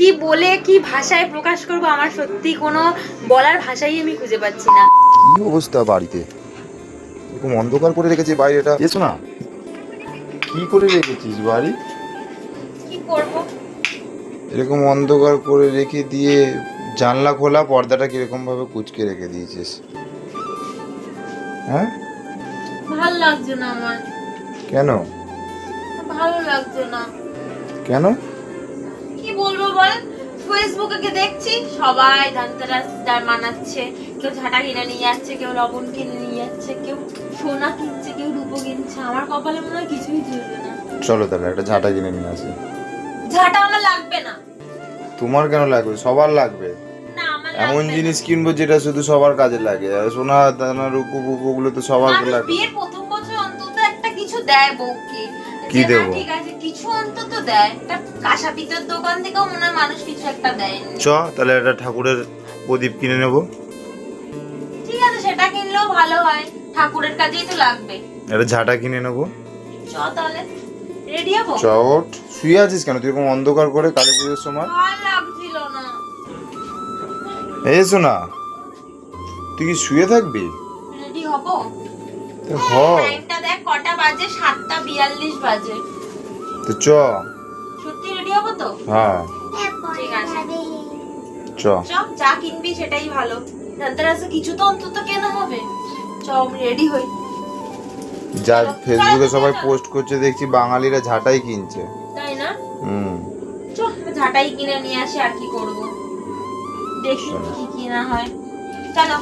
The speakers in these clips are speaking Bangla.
কি বলে কি ভাষায় প্রকাশ করব আমার সত্যি কোনো বলার ভাষাই আমি খুঁজে পাচ্ছি না। কি অবস্থা বাড়িতে? এরকম অন্ধকার করে রেখেছি বাইরেটা? এসো না কি করে রেখেছিস বাড়ি? কি করব? এরকম অন্ধকার করে রেখে দিয়ে জানলা খোলা পর্দাটা কীরকম ভাবে কুচকে রেখে দিয়েছিস? হ্যাঁ? ভালো লাগছে না আমার। কেন? ভালো লাগছে না। কেন? বল? ফেসবুকে দেখছি? সবাই ধনতেরাস মানাচ্ছে। কেউ ঝাঁটা কিনে নিয়ে যাচ্ছে কেউ লবণ কিনে নিয়ে যাচ্ছে কেউ সোনা কিনছে কেউ রূপো কিনছে। আমার কপালে মনে হয় কিছুই জুড়বে না। চলো তাহলে একটা ঝাঁটা কিনে নিয়ে আসি। ঝাঁটা আমার লাগবে না। তোমার কেন লাগবে? সবার লাগবে। এমন জিনিস কিনবো যেটা শুধু সবার কাজে লাগে। আর সোনা দানা রূপো ফুপো গুলো তো সবার লাগে বিয়ের প্রথম বছর অন্তত একটা কিছু দেয় বউকে। কি দেবো? ঠিক আছে কিছু অন্তত দেয়। একটা কাঁসা পিতর দোকান থেকেও মনে হয় মানুষ কিছু একটা দেয় চ তাহলে একটা ঠাকুরের প্রদীপ কিনে নেব। ঠিক আছে সেটা কিনলেও ভালো হয়। ঠাকুরের কাজেই তো লাগবে। একটা ঝাঁটা কিনে নেব। চ তাহলে। রেডি হব? চট শুয়ে আছিস কেন? তুই এরকম অন্ধকার করে কালী পুজোর সময় ভালো লাগছিল না। এসো না তুই কি শুয়ে থাকবি? রেডি হব? হ টাইমটা দেখ কটা বাজে? সাতটা বিয়াল্লিশ বাজে। তো চ। সত্যি রেডি হব তো? হ্যাঁ। ঠিক আছে। চ। যা কিনবি সেটাই ভালো। ধনতেরাসে কিছু তো অন্তত কেনা হবে। চ আমি রেডি হই। যা ফেসবুকে সবাই পোস্ট করছে দেখছি বাঙালিরা ঝাঁটাই কিনছে। তাই না? হুম। চ ঝাঁটাই কিনে নিয়ে আসি আর কি করব? দেখি কি কিনা হয়। চলো।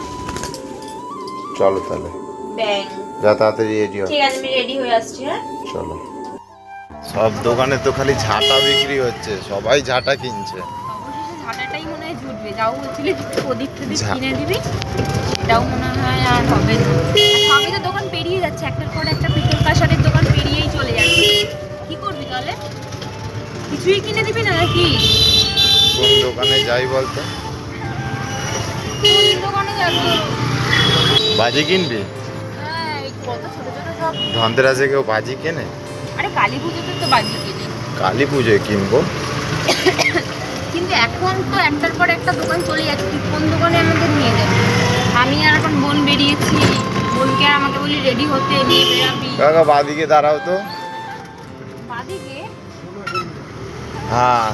চলো তাহলে। ব্যাং যা তাড়াতাড়ি রেডি ঠিক আছে আমি রেডি হয়ে আসছি হ্যাঁ? চলো। সব দোকানে তো খালি ঝাঁটা বিক্রি হচ্ছে সবাই ঝাঁটা কিনছে। ঝাঁটাটাই মনে হয় জুটবে। যাও বলছিলি প্রদীপ টদীপ কিনে দিবি সেটাও মনে হয় আর হবে সবই তো দোকান পেরিয়ে যাচ্ছে একটার পর একটা দোকান পেরিয়েই চলে যাচ্ছে। কি করবি তাহলে? কিছুই কিনে দিবি না নাকি? কোন দোকানে যাই বলতো? কোন দোকানে যাবি? বাজি কিনবি? হ্যাঁ ধনতেরাসে কেউ বাজি কেনে? কালী পুজোতে তো বাজি কিনে। কালী পুজোয় কিনবো। কিন্তু এখন তো একটার পর একটা দোকান চলে যাচ্ছে কোন দোকানে আমাদের নিয়ে যাবি? আমি আর এখন বোন বেরিয়েছি বোনকে আর আমাকে বলি রেডি হতে নিয়ে বেরাবি। কাকা বাদিকে দাঁড়াও তো। বাদিকে? হ্যাঁ।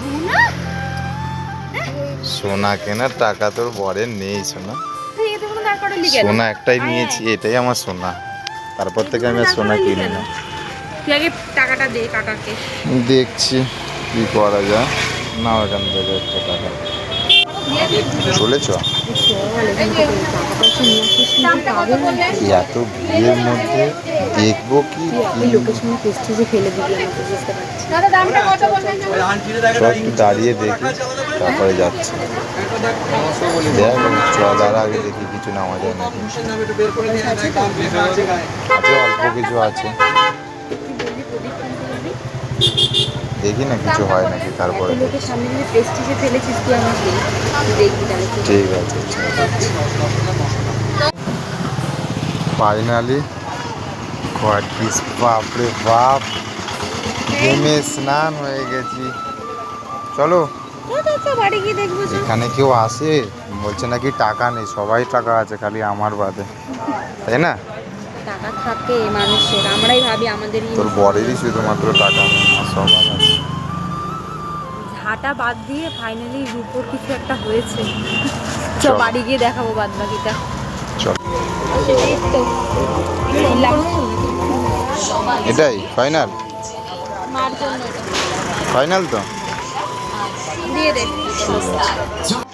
সোনা? কেনার টাকা তোর বরের নেই সোনা। সোনা একটাই নিয়েছি এটাই আমার সোনা। তারপর থেকে আমি আর সোনা কিনি? না। দেখছি কি করা যায়। না এখান থেকে একটা টাকা। এত ভিড়ের মধ্যে দেখব কি দাঁড়িয়ে তারপরে যাচ্ছি। দেখ আগে দেখি কিছু নেওয়া যায় নাকি। আছে অল্প কিছু আছে। দেখি না কিছু হয় নাকি? তারপরে দেখি। সামনে যদি প্রেস্টিজে ফেলেছিস তুই আমাকে দেখবি তাহলে ঠিক আছে ফাইনালি কয়েক পিস বাপরে বাপ। গেমে স্নান হয়ে গেছি। চলো। এখানে কেউ আসে? বলছে নাকি টাকা নেই সবাই টাকা আছে খালি আমার বাদে। তাই না? টাকা থাকে মানুষের আমরাই ভাবি আমাদের তোর বরেরই শুধুমাত্র টাকা সবার আছে ঝাঁটা বাদ দিয়ে ফাইনালি রূপোর কিছু একটা হয়েছে। চ চল। বাড়ি গিয়ে দেখাবো বাদ বাকিটা চল এটাই ফাইনাল ফাইনাল তো? দিয়ে দে।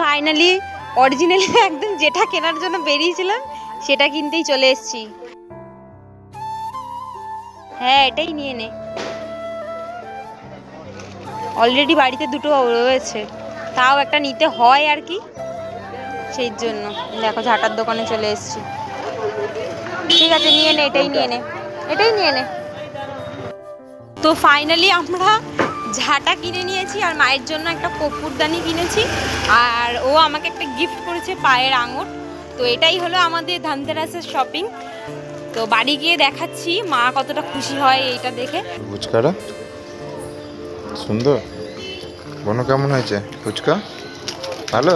ফাইনালি অরিজিনালি একদম যেটা কেনার জন্য বেরিয়েছিলাম সেটা কিনতেই চলে এসেছি। হ্যাঁ এটাই নিয়ে নে। অলরেডি বাড়িতে দুটো রয়েছে। তাও একটা নিতে হয় আর কি। সেই জন্য। দেখো, ঝাঁটার দোকানে চলে এসেছি। ঠিক আছে, নিয়ে নে, এটাই নিয়ে নে। এটাই নিয়ে নে। তো ফাইনালি আমরা ঝাঁটা কিনে নিয়েছি আর মায়ের জন্য একটা কপুরদানি কিনেছি। আর ও আমাকে একটা গিফট করেছে পায়ের আঙুর। তো এটাই হলো আমাদের ধানতেরাসের শপিং তো বাড়ি গিয়ে দেখাচ্ছি মা কতটা খুশি হয় এইটা দেখে। ফুচকাটা? সুন্দর। বনু কেমন হয়েছে? ফুচকা? ভালো।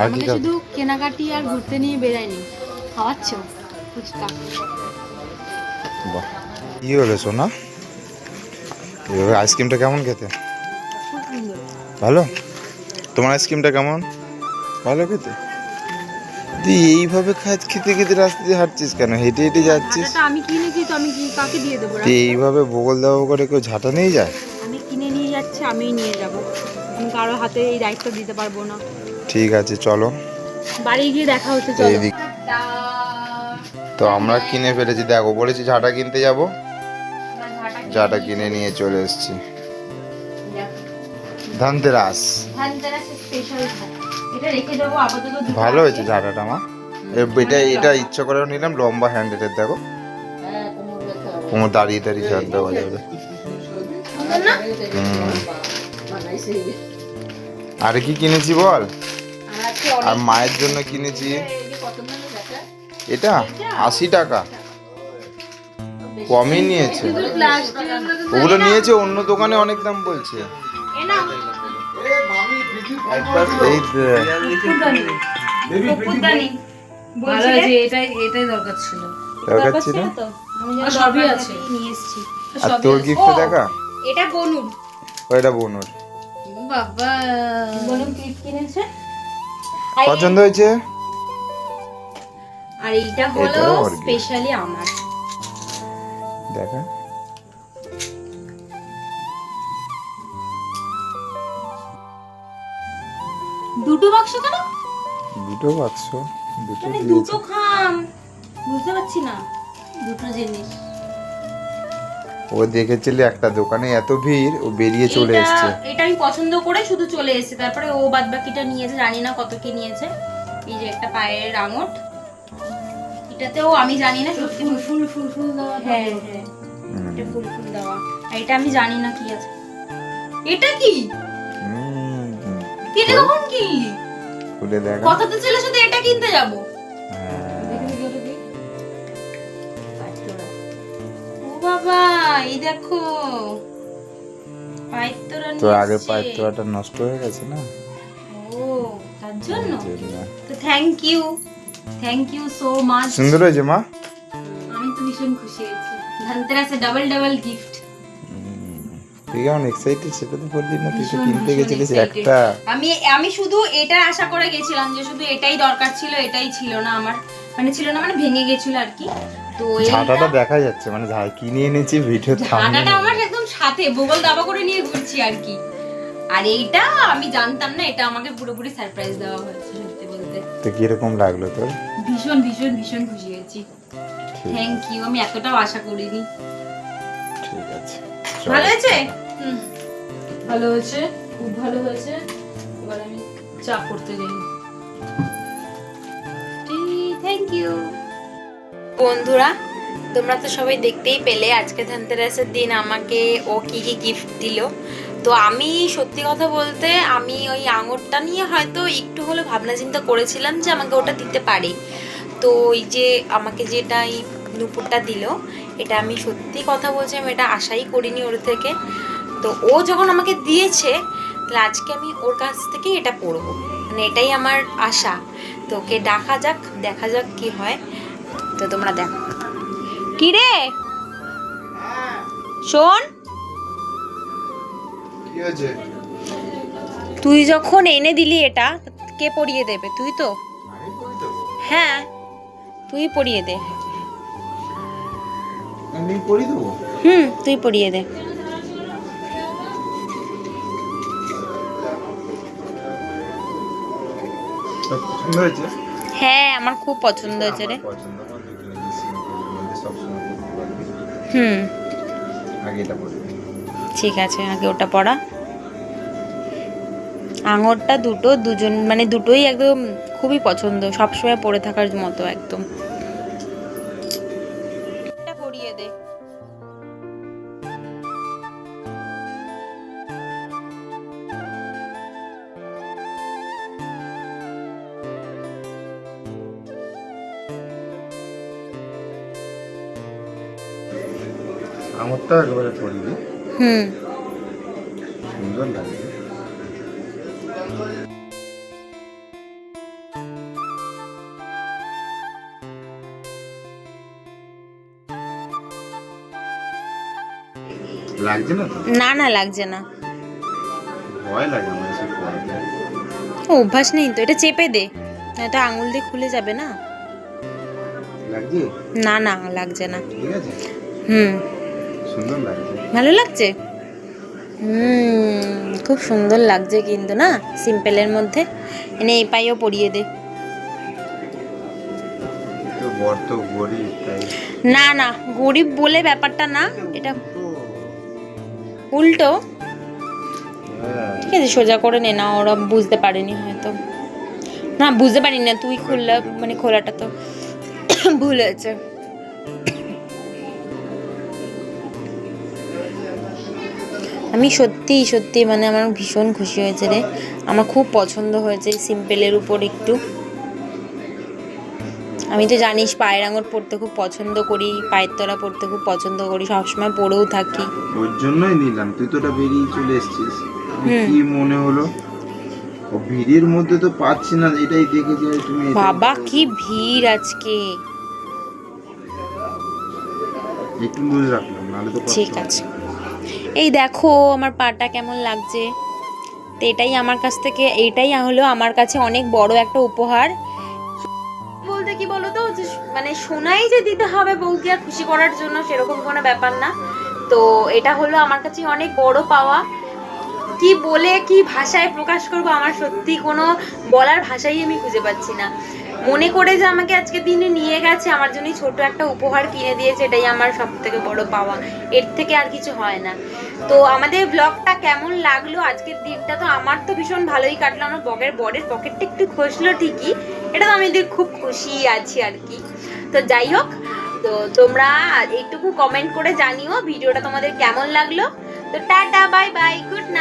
আর কি শুধু কেনাকাটি আর ঘুরতে নিয়ে বেরায়নি খাওয়াচ্ছ ফুচকা। বাহ। কি হলো সোনা? এভাবে আইসক্রিমটা কেমন খেতে? ভালো? তোমার আইসক্রিমটা কেমন? ভালো খেতে? তুই এইভাবে খাত খেতে খেতে রাস্তা দিয়ে হাঁটছিস কেন? হেঁটে হেঁটে যাচ্ছিস? ঝাঁটাটা আমি কিনেছি তো আমি কি কাকে দিয়ে দেবো তুই এইভাবে বগল দেওয়া করে কেউ ঝাঁটা নিয়ে যায়? আমি কিনে নিয়ে যাচ্ছি আমিই নিয়ে যাব। আমি কারও হাতে এই দায়িত্ব দিতে পারব না। ঠিক আছে চলো। বাড়ি গিয়ে দেখা হচ্ছে চলো। এইদিক তো আমরা কিনে ফেলেছি দেখো বলেছি ঝাঁটা কিনতে যাব। ঝাঁটা কিনে নিয়ে চলে এসেছি। ধানতেরাস। দেবো আপাতত দুটো ভালো হয়েছে ঝাঁটাটা আমার এটা এটা ইচ্ছা করে নিলাম লম্বা হ্যান্ডেলের দেখো। কোমর দাঁড়িয়ে দাঁড়িয়ে ঝাঁট দেওয়া যাবে। হুম। আর কি কিনেছি বল? আর মায়ের জন্য কিনেছি। এটা? আশি টাকা। কমই নিয়েছে। ওগুলো নিয়েছে অন্য দোকানে অনেক দাম বলছে। তোর গিফট দেখা? এটা বনুর। ওইটা বোনুর। বাবা। বনুর ক্লিপ কিনেছে? পছন্দ হয়েছে? আর এইটা হলো। স্পেশালি আমার। দেখা। দুটো বাক্স কেন? দুটো বাক্স দুটো মানে দুটো খাম। বুঝতে পারছি না। দুটো জিনিস। ও দেখেছিল একটা দোকানে এত ভিড় ও বেরিয়ে চলে এসেছে। এটা আমি পছন্দ করে শুধু চলে এসেছে। তারপরে ও বাদ বাকিটা নিয়েছে জানি না কত কি নিয়েছে। এই যে একটা পায়ের আঙট। এটাতেও আমি জানি না সত্যি ফুল ফুল ফুল ফুল দেওয়া হ্যাঁ হ্যাঁ। এটা ফুল ফুল দেওয়া। আর এটা আমি জানি না কি আছে। এটা কি? এটা কখন কিনলি খুলে দেখা। ছিল শুধু এটা কিনতে যাব। হ্যাঁ। বাবা এই দেখো। পায়ের তো আগে এসছে। নষ্ট হয়ে গেছে না? ও তার জন্য। তো thank you thank you so much সুন্দর হয়েছে মা? আমি তো ভীষণ খুশি হয়েছি। ধনতেরাসে ডাবল ডাবল গিফট তুই কেমন এক্সাইটেড সেটা তো বললি না তুই তো কিনতে গেছিলিস একটা। আমি আমি শুধু এটা আশা করে গেছিলাম যে শুধু এটাই দরকার ছিল এটাই ছিল না আমার। মানে ছিল না মানে ভেঙে গেছিল আর কি। তো ঝাঁটাটা দেখা যাচ্ছে মানে ঝাঁ কিনে এনেছি ভিডিও ঝাঁটাটা আমার একদম সাথে বগল দাবা করে নিয়ে ঘুরছি আর কি। আর এইটা আমি জানতাম না এটা আমাকে পুরোপুরি সারপ্রাইজ দেওয়া হয়েছে সত্যি বলতে। তো কীরকম লাগল তোর? ভীষণ ভীষণ ভীষণ খুশি হয়েছি। থ্যাংক ইউ আমি এতটাও আশা করিনি। ঠিক আছে। ভালো হয়েছে? ভালো হয়েছে খুব ভালো হয়েছে। এবার আমি চা করতে যাই। থ্যাংক ইউ বন্ধুরা তোমরা তো সবাই দেখতেই পেলে আজকে ধনতেরাসের দিন আমাকে ও কি কি গিফট দিল। তো আমি সত্যি কথা বলতে আমি ওই আঙুরটা নিয়ে হয়তো একটু হলে ভাবনা চিন্তা করেছিলাম যে আমাকে ওটা দিতে পারে। তো ওই যে আমাকে যেটা এই নুপুরটা দিল এটা আমি সত্যি কথা বলছি আমি এটা আশাই করিনি ওর থেকে। তো ও যখন আমাকে দিয়েছে তাহলে আজকে আমি ওর কাছ থেকে এটা পড়ব। মানে এটাই আমার আশা। তো ওকে ডাকা যাক দেখা যাক কি হয়। তো তোমরা দেখো। কি রে? শোন। তুই যখন এনে দিলি এটা কে পরিয়ে দেবে? তুই তো? হ্যাঁ তুই পরিয়ে দে। আমি করে দেবো? হুম তুই পরিয়ে দে। হ্যাঁ আমার খুব পছন্দ হয়েছে রে। হুম। আগে এটা ঠিক আছে আগে ওটা পড়া। আঙুরটা দুটো দুজন মানে দুটোই একদম খুবই পছন্দ সবসময় পরে থাকার মতো একদম। আমারটা একেবারে হুম। সুন্দর লাগে। লাগছে না না না লাগছে না। ভয় লাগে আমার এসব অভ্যাস নেই তো এটা চেপে দে। নয়তো আঙুল দিয়ে খুলে যাবে না। লাগছে? না না লাগছে না। ঠিক আছে। হুম। সুন্দর লাগছে। ভালো লাগছে? হুম খুব সুন্দর লাগছে কিন্তু না? সিম্পলের মধ্যে। এনে এই পাইও পরিয়ে দে। না না গরিব বলে ব্যাপারটা না এটা উল্টো। ঠিক আছে সোজা করে নে না ওরা বুঝতে পারেনি হয়তো। না বুঝতে পারিনি না তুই খুললা মানে খোলাটা তো ভুল হয়েছে। আমি সত্যি সত্যি মানে আমার ভীষণ খুশি হয়েছে রে। আমার খুব পছন্দ হয়েছে সিম্পলের উপর একটু। আমি তো জানিস পায়ের আঙুর পরতে খুব পছন্দ করি পায়ের তলা পরতে খুব পছন্দ করি সবসময় পরেও থাকি। ওর জন্যই নিলাম তুই তো ওটা বেরিয়ে চলে এসেছিস। কি মনে হলো? ও ভিড়ের মধ্যে তো পাচ্ছি না এটাই দেখে যে তুমি বাবা কি ভিড় আজকে। একটু বুঝে রাখলাম নাহলে তো ঠিক আছে। এই দেখো, আমার পাটা কেমন লাগছে। তো এটাই আমার কাছ থেকে, এইটাই হলো আমার কাছে অনেক বড় একটা উপহার। বলতে কি বলো তো মানে সোনাই যে দিতে হবে বউকে আর খুশি করার জন্য সেরকম কোনো ব্যাপার না। তো এটা হলো আমার কাছে অনেক বড় পাওয়া। কি বলে, কি ভাষায় প্রকাশ করব আমার সত্যি কোনো বলার ভাষাই আমি খুঁজে পাচ্ছি না। মনে করে যে আমাকে আজকে দিনে নিয়ে গেছে, আমার জন্য ছোট একটা উপহার কিনে দিয়েছে, এটাই আমার সব থেকে বড় পাওয়া। এর থেকে আর কিছু হয় না। তো আমাদের ব্লগটা কেমন লাগল আজকের দিনটা? তো আমার তো ভীষণ ভালোই কাটলো, আমার বগের বরের পকেটটা একটু খসলো ঠিকই, এটা তো আমি খুব খুশি আছি আর কি। তো যাই হোক, তো তোমরা এইটুকু কমেন্ট করে জানিও ভিডিওটা তোমাদের কেমন লাগল। তো tata bye bye good night